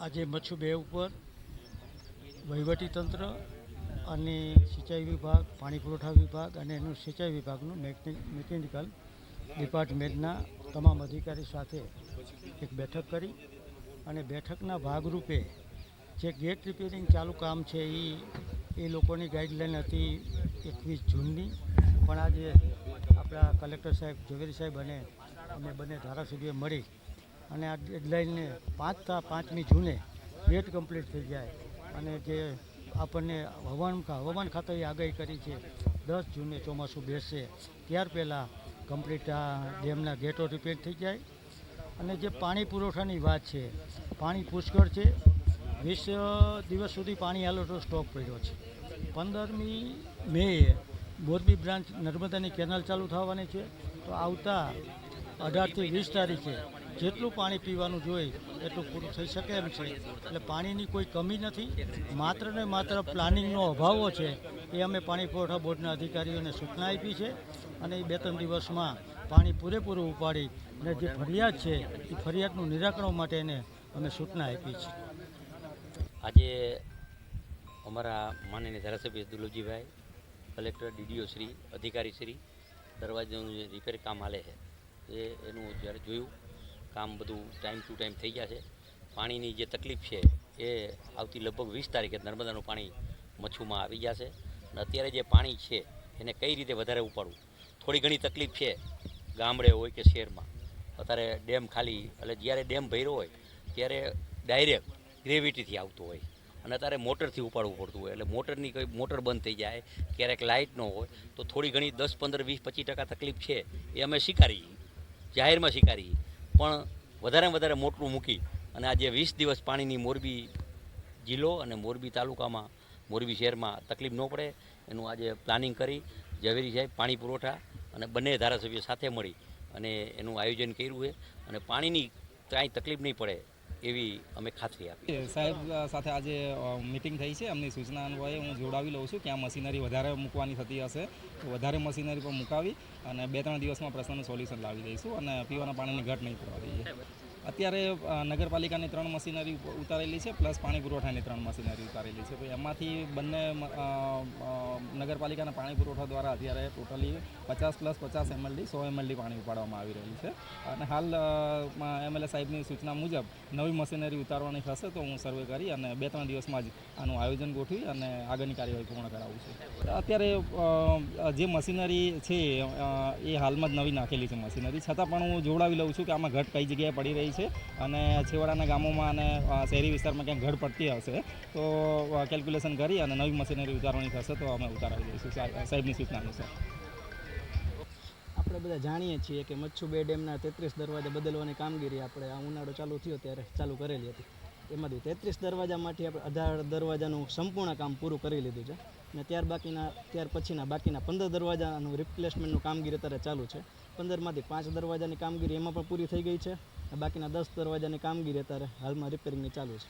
આજે મચ્છુ બે ઉપર વહીવટીતંત્ર અને સિંચાઈ વિભાગ, પાણી પુરવઠા વિભાગ અને એનું સિંચાઈ વિભાગનું મેકે- મિકેનિકલ ડિપાર્ટમેન્ટના તમામ અધિકારી સાથે એક બેઠક કરી અને બેઠકના ભાગરૂપે જે ગેટ રિપેરિંગ ચાલુ કામ છે એ એ લોકોની ગાઈડલાઈન હતી એકવીસ જૂનની. પણ આજે આપણા કલેક્ટર સાહેબ ઝવેરી સાહેબ અને અમે બંને ધારાસભ્ય મળી અને આ ડેડલાઇનને પાંચ પાંચમી જૂને ગેટ કમ્પ્લીટ થઈ જાય. અને જે આપણને હવામાન હવામાન ખાતાએ આગાહી કરી છે, દસ જૂને ચોમાસું બેસશે ત્યાર પહેલાં કમ્પ્લીટ આ ડેમના ગેટો રિપેર થઈ જાય. અને જે પાણી પુરવઠાની વાત છે, પાણી પુષ્કળ છે. વીસ દિવસ સુધી પાણી આલોટો સ્ટોક પડ્યો છે. પંદરમી મેએ મોરબી બ્રાન્ચ નર્મદાની કેનાલ ચાલુ થવાની છે. તો આવતા અઢારથી વીસ તારીખે જેટલું પાણી પીવાનું જોઈએ, એટલું પૂરું થઈ શકે એમ છે. એટલે પાણીની કોઈ કમી નથી. માત્ર ને માત્ર પ્લાનિંગનો અભાવો છે એ અમે પાણી પુરવઠા બોર્ડના અધિકારીઓને સૂચના આપી છે અને એ બે ત્રણ દિવસમાં પાણી પૂરેપૂરું ઉપાડી અને જે ફરિયાદ છે, એ ફરિયાદનું નિરાકરણ માટે એને અમે સૂચના આપી છે. આજે અમારા માનનીય ધારાસભ્ય દુલુજીભાઈ, કલેક્ટર ડીડીઓ શ્રી, અધિકારી શ્રી, દરવાજાનું જે રિપેર કામ હાલે છે, એ એનું જ્યારે જોયું કામ બધું ટાઈમ ટુ ટાઈમ થઈ ગયા છે પાણીની જે તકલીફ છે, એ આવતી લગભગ વીસ તારીખે નર્મદાનું પાણી મચ્છુમાં આવી જશે. અને અત્યારે જે પાણી છે, એને કઈ રીતે વધારે ઉપાડવું? થોડી ઘણી તકલીફ છે ગામડે હોય કે શહેરમાં. અત્યારે ડેમ ખાલી, એટલે જ્યારે ડેમ ભર્યો હોય, ત્યારે ડાયરેક્ટ ગ્રેવિટીથી આવતું હોય. અને અત્યારે મોટરથી ઉપાડવું પડતું હોય, એટલે મોટરની કોઈ મોટર બંધ થઈ જાય, ક્યારેક લાઇટ ન હોય, તો થોડી ઘણી દસ, પંદર, વીસ, પચીસ ટકા તકલીફ છે, એ અમે સ્વીકારી જાહેરમાં સ્વીકારી પણ વધારે વધારે મોટલું મૂકી અને આજે વીસ દિવસ પાણીની મોરબી જિલ્લો અને મોરબી તાલુકામાં, મોરબી શહેરમાં તકલીફ ન પડે. એનું આજે પ્લાનિંગ કરી ઝવેરી સાહેબ પાણી પુરવઠા અને બંને ધારાસભ્યો સાથે મળી અને એનું આયોજન કર્યું છે. અને પાણીની કાંઈ તકલીફ નહીં પડે. એવી અમે ખાતરી આપી સાહેબ સાથે આજે મિટિંગ થઈ છે. એમની સૂચના અન્વયે હું જોડાવી લઉં છું ક્યાં મશીનરી વધારે મૂકવાની થતી હશે. તો વધારે મશીનરી પર મુકાવી અને બે ત્રણ દિવસમાં પ્રશ્નનું સોલ્યુશન લાવી દઈશું અને પીવાના પાણીની ઘટ નહીં કરવા દઈએ. અત્યારે નગરપાલિકાની ત્રણ મશીનરી ઉતારેલી છે, પ્લસ પાણી પુરવઠાની ત્રણ મશીનરી ઉતારેલી છે. એમાંથી બંને નગરપાલિકાના પાણી પુરવઠા દ્વારા અત્યારે ટોટલી પચાસ પ્લસ પચાસ એમએલડી સો એમએલડી પાણી ઉપાડવામાં આવી રહ્યું છે. અને હાલ એમએલએ સાહેબની સૂચના મુજબ નવી મશીનરી ઉતારવાની થશે, તો હું સર્વે કરી અને બે ત્રણ દિવસમાં જ આનું આયોજન ગોઠવી અને આગળની કાર્યવાહી પૂર્ણ કરાવું છું. અત્યારે જે મશીનરી છે એ હાલમાં જ નવી નાખેલી છે મશીનરી. છતાં પણ હું જોડાવી લઉં છું કે આમાં ઘટ કઈ જગ્યાએ પડી રહી છે અને છેવાડાના ગામોમાં અને શહેરી વિસ્તારમાં ક્યાંક ઘડ પડતી હશે તો કેલ્ક્યુલેશન કરી અને નવી મશીનરી ઉતારવાની થશે, તો અમે ઉતારાવી દઈશું સાહેબની સૂચના અનુસાર. આપણે બધા જાણીએ છીએ કે મચ્છુ બે ડેમના તેત્રીસ દરવાજા બદલવાની કામગીરી આપણે, આ ઉનાળો ચાલુ થયો ત્યારે ચાલુ કરેલી હતી. એમાંથી તેત્રીસ દરવાજામાંથી આપણે અઢાર દરવાજાનું સંપૂર્ણ કામ પૂરું કરી લીધું છે. અને ત્યાર બાકીના, ત્યાર પછીના બાકીના પંદર દરવાજાનું રિપ્લેસમેન્ટનું કામગીરી અત્યારે ચાલુ છે. પંદરમાંથી પાંચ દરવાજાની કામગીરી એમાં પણ પૂરી થઈ ગઈ છે. બાકીના દસ દરવાજાની કામગીરી અત્યારે હાલમાં રિપેરિંગની ચાલુ છે.